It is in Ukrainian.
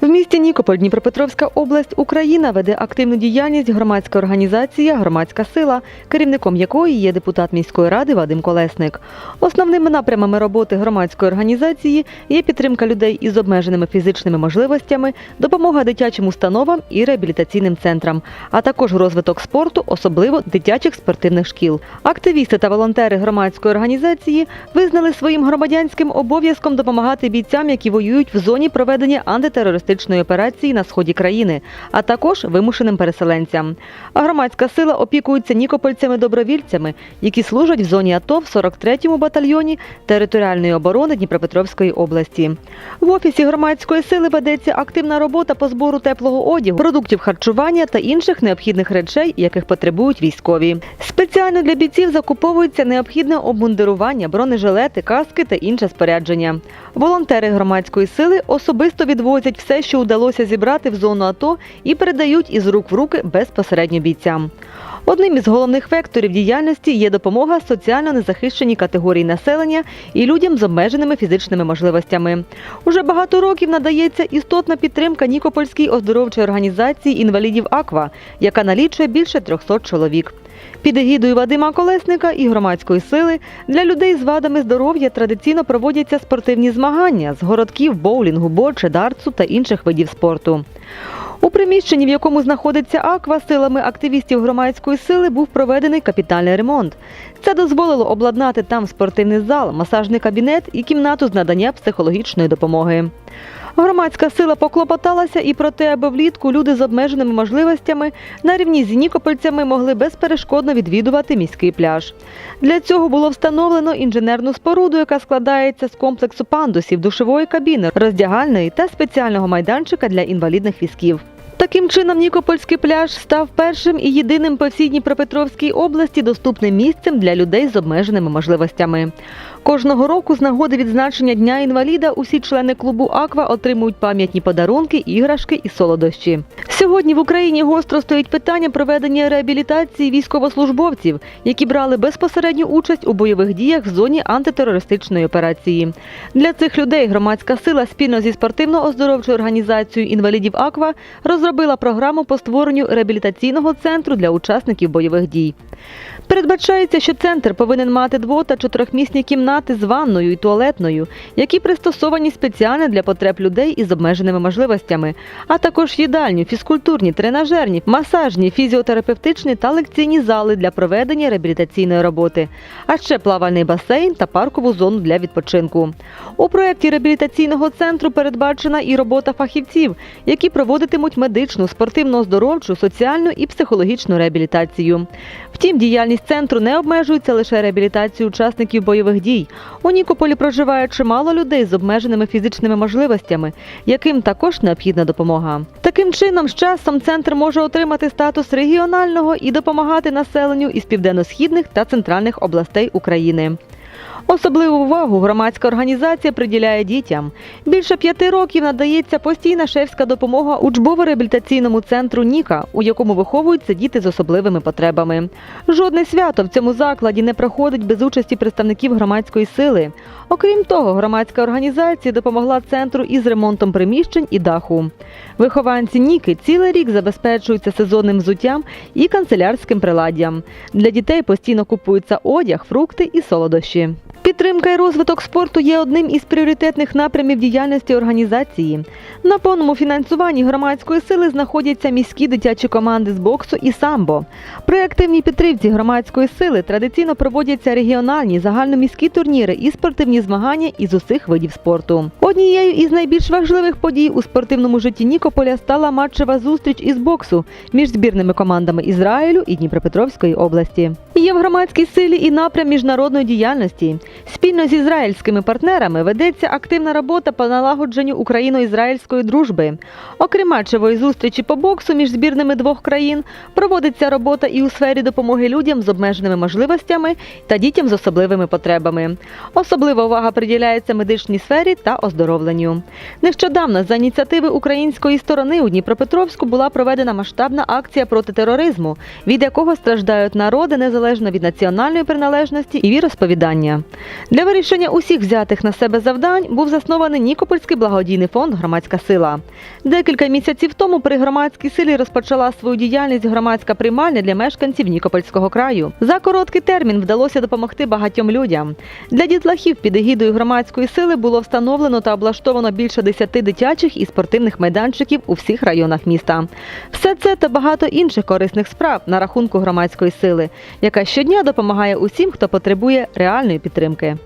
В місті Нікополь, Дніпропетровська область, Україна веде активну діяльність громадська організація Громадська сила, керівником якої є депутат міської ради Вадим Колесник. Основними напрямами роботи громадської організації є підтримка людей із обмеженими фізичними можливостями, допомога дитячим установам і реабілітаційним центрам, а також розвиток спорту, особливо дитячих спортивних шкіл. Активісти та волонтери громадської організації визнали своїм громадянським обов'язком допомагати бійцям, які воюють в зоні проведення антитерористичної операції на сході країни, а також вимушеним переселенцям. Громадська сила опікується нікопольцями-добровільцями, які служать в зоні АТО в 43-му батальйоні територіальної оборони Дніпропетровської області. В офісі громадської сили ведеться активна робота по збору теплого одягу, продуктів харчування та інших необхідних речей, яких потребують військові. Спеціально для бійців закуповується необхідне обмундирування, бронежилети, каски та інше спорядження. Волонтери громадської сили особисто відвозять все, що вдалося зібрати в зону АТО, і передають із рук в руки безпосередньо бійцям. Одним із головних векторів діяльності є допомога соціально незахищеній категорії населення і людям з обмеженими фізичними можливостями. Уже багато років надається істотна підтримка Нікопольській оздоровчій організації інвалідів Аква, яка налічує більше 300 чоловік. Під егідою Вадима Колесника і громадської сили для людей з вадами здоров'я традиційно проводяться спортивні змагання з городків, боулінгу, боче, дартсу та інших видів спорту. У приміщенні, в якому знаходиться Аква, силами активістів громадської сили був проведений капітальний ремонт. Це дозволило обладнати там спортивний зал, масажний кабінет і кімнату з надання психологічної допомоги. Громадська сила поклопоталася і про те, аби влітку люди з обмеженими можливостями на рівні з нікопольцями могли безперешкодно відвідувати міський пляж. Для цього було встановлено інженерну споруду, яка складається з комплексу пандусів, душової кабіни, роздягальної та спеціального майданчика для інвалідних візків. Таким чином, Нікопольський пляж став першим і єдиним по всій Дніпропетровській області доступним місцем для людей з обмеженими можливостями. Кожного року з нагоди відзначення Дня інваліда усі члени клубу Аква отримують пам'ятні подарунки, іграшки і солодощі. Сьогодні в Україні гостро стоїть питання проведення реабілітації військовослужбовців, які брали безпосередню участь у бойових діях в зоні антитерористичної операції. Для цих людей громадська сила спільно зі спортивно-оздоровчою організацією інвалідів Аква розробила програму по створенню реабілітаційного центру для учасників бойових дій. Передбачається, що центр повинен мати дво- та чотирьохмісні кімнати з ванною і туалетною, які пристосовані спеціально для потреб людей із обмеженими можливостями, а також їдальню, фізкультурні, тренажерні, масажні, фізіотерапевтичні та лекційні зали для проведення реабілітаційної роботи, а ще плавальний басейн та паркову зону для відпочинку. У проєкті реабілітаційного центру передбачена і робота фахівців, які проводитимуть медичну, спортивно-оздоровчу, соціальну і психологічну реабілітацію. Втім, діяльність центру не обмежується лише реабілітацією учасників бойових дій. У Нікополі проживає чимало людей з обмеженими фізичними можливостями, яким також необхідна допомога. Таким чином, з часом центр може отримати статус регіонального і допомагати населенню із південно-східних та центральних областей України. Особливу увагу громадська організація приділяє дітям. Більше п'яти років надається постійна шефська допомога учбово-реабілітаційному центру Ніка, у якому виховуються діти з особливими потребами. Жодне свято в цьому закладі не проходить без участі представників громадської сили. Окрім того, громадська організація допомогла центру із ремонтом приміщень і даху. Вихованці Ніки цілий рік забезпечуються сезонним взуттям і канцелярським приладдям. Для дітей постійно купуються одяг, фрукти і солодощі. Підтримка і розвиток спорту є одним із пріоритетних напрямів діяльності організації. На повному фінансуванні громадської сили знаходяться міські дитячі команди з боксу і самбо. При активній підтримці громадської сили традиційно проводяться регіональні загальноміські турніри і спортивні змагання із усіх видів спорту. Однією із найбільш важливих подій у спортивному житті Нікополя стала матчева зустріч із боксу між збірними командами Ізраїлю і Дніпропетровської області. Є в громадській силі і напрям міжнародної діяльності. Спільно з ізраїльськими партнерами ведеться активна робота по налагодженню україно-ізраїльської дружби. Окрім матчевої зустрічі по боксу між збірними двох країн, проводиться робота і у сфері допомоги людям з обмеженими можливостями та дітям з особливими потребами. Особлива увага приділяється медичній сфері та оздоровленню. Нещодавно за ініціативи української сторони у Дніпропетровську була проведена масштабна акція проти тероризму, від якого страждають народи незалежно незалежно від національної приналежності і віросповідання. Для вирішення усіх взятих на себе завдань був заснований Нікопольський благодійний фонд Громадська сила. Декілька місяців тому при громадській силі розпочала свою діяльність громадська приймальня для мешканців Нікопольського краю. За короткий термін вдалося допомогти багатьом людям. Для дітлахів під егідою громадської сили було встановлено та облаштовано більше 10 дитячих і спортивних майданчиків у всіх районах міста. Все це та багато інших корисних справ на рахунку громадської сили, яка щодня допомагає усім, хто потребує реальної підтримки.